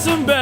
kızı sensin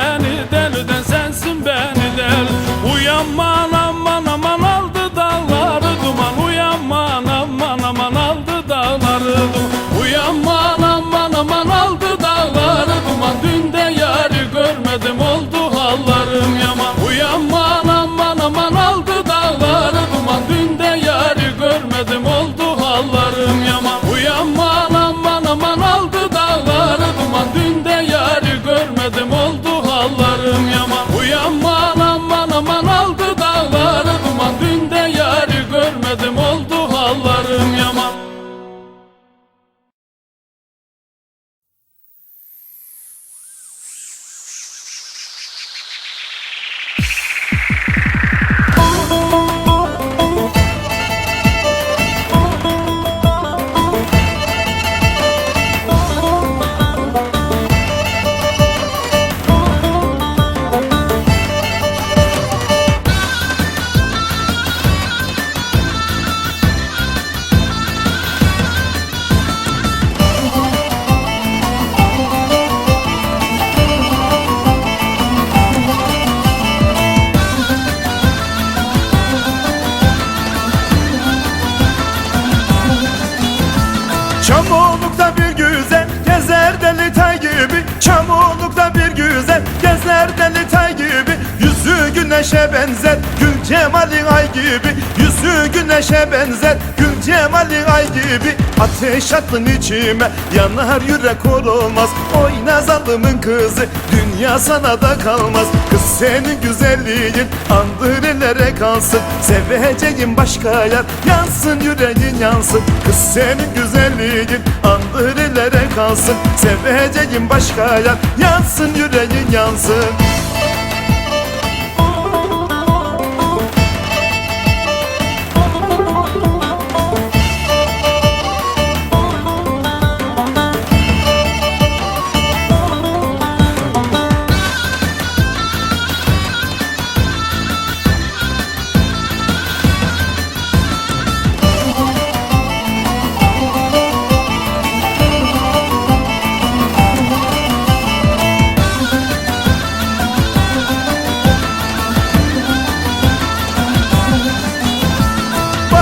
Çamurlukta bir güzel. Gezer deli tay gibi Güneşe benzer gül cemali ay gibi. Yüzü güneşe benzer gül cemali ay gibi. Ateş attın içime yanar yürek olmaz. Oyna zalımın kızı dünya sana da kalmaz. Kız senin güzelliğin andırelere kalsın. Seveceğim başka yer yansın yüreğin yansın. Kız senin güzelliğin andırelere kalsın. Seveceğim başka yer yansın yüreğin yansın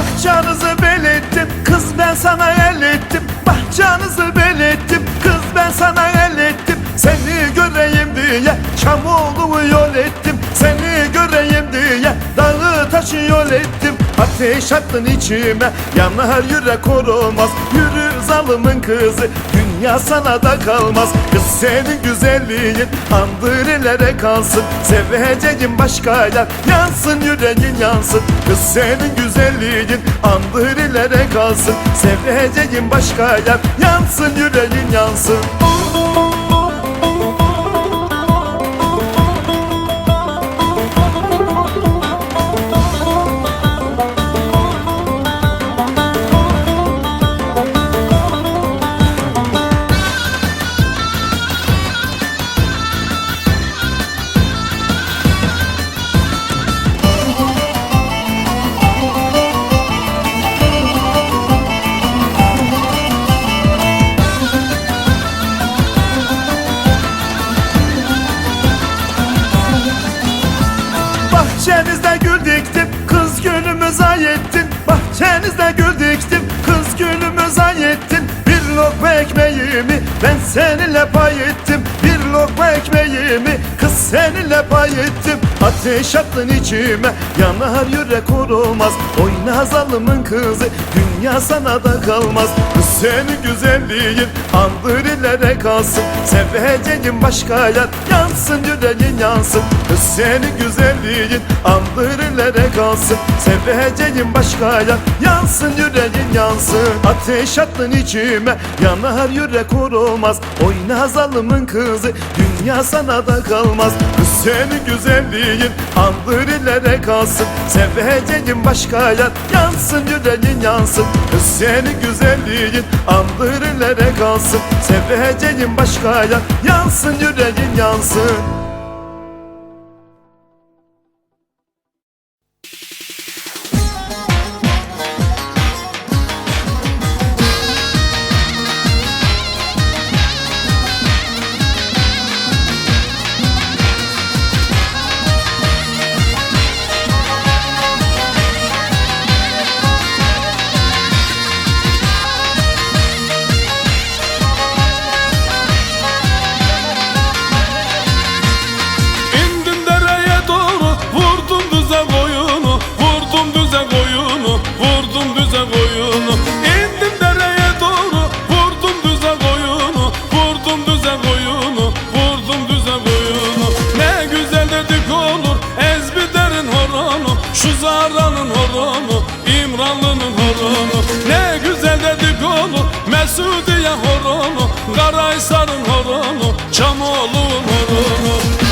Bahçanızı belirttim kız ben sana el ettim. Bahçanızı belirttim kız ben sana el ettim. Seni göreyim diye Çamoğlu'mu yol ettim Seni göreyim diye dağı taşı yol ettim. Ateş attın içime yanar yürek olmaz Yürü zalımın kızı dünya sana da kalmaz. Kız senin güzelliğin andırelere kalsın Seveceğim başka yer yansın yüreğin yansın. Kız senin güzelliğin andırelere kalsın Seveceğim başka yer yansın yüreğin yansın Bahçenizde gül diktim Kız gönlümüz ay Bahçenizde gül diktim Kız gönlümüz ay Bir lokma ekmeğimi Ben seninle pay ettim. Bir lokma ekmeğimi? Kız seninle pay ettim. Ateş attın içime. Yanar yürek olmaz. Oyna zalımın kızı. Dünya sana da kalmaz. Kız senin güzelliğin. Andır illere kalsın. Seveceğin başka yer. Yansın yüreğin yansın. Kız senin güzelliğin. Andır illere kalsın. Seveceğin başka yer. Yansın yüreğin yansın. Ateş attın içime. Yanar yürek olmaz. Oyna zalımın kızı dünya sana da kalmaz. Senin güzelliğin. Andır illere kalsın. Seveceğin başka yer. Yansın yüreğin yansın. Senin güzelliğin. Andır illere kalsın. Seveceğin başka yer. Yansın yüreğin yansın Zara'nın horonu İmranlı'nın horonu Ne güzel dedik olur Mesudiye horonu Karaysar'ın horonu Çamoğlu'nun horonu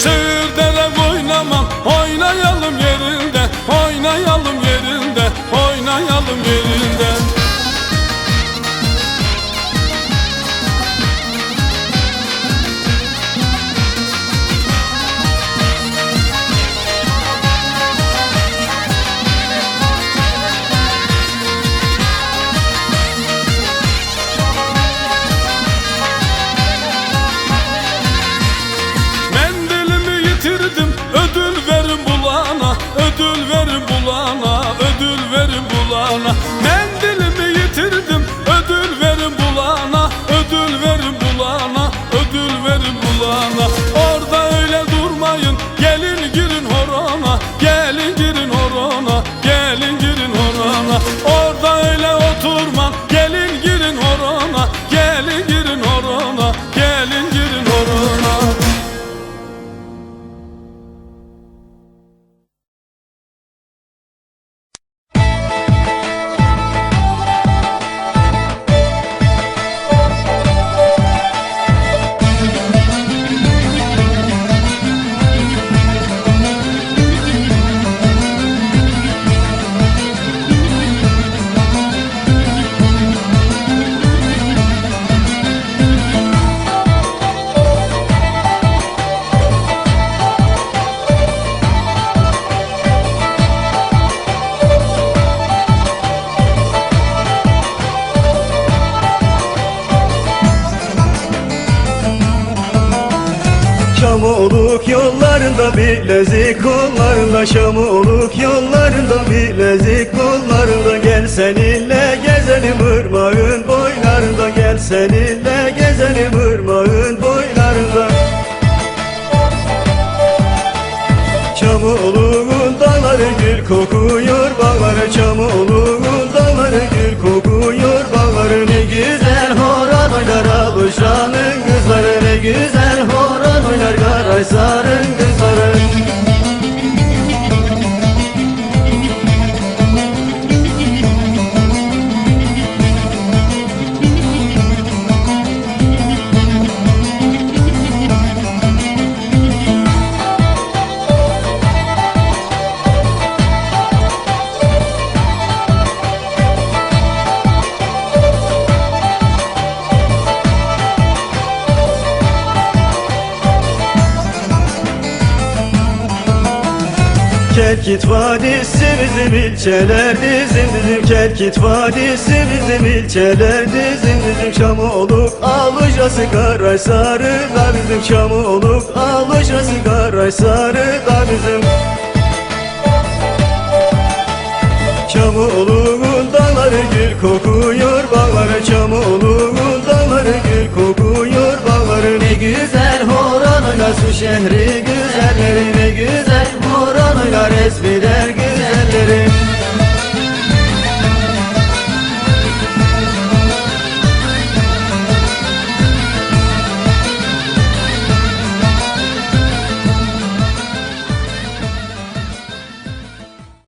two. Mevlana Şamoluk yollarında bilezik kollarında Şamoluk yollarında bilezik kollarında. Gel seninle gezelim ırmağın boylarında. Gel seninle gezelim ırmağın boylarında. Çamoluk'un dağları gül kokuyor bağları Kelkit Vadisi bizim ilçeler Dizim dizim Kelkit Vadisi bizim ilçeler Dizim dizim Şamoluk Alışası Karaysarı da bizim Şamoluk Alışası Karaysarı da bizim Çamoluk'un dağları gül kokuyor Bağları Çamoluk'un dağları gül kokuyor Bağları ne güzel horon oynar Su şehri güzelleri ne güzel horon oynar Esmide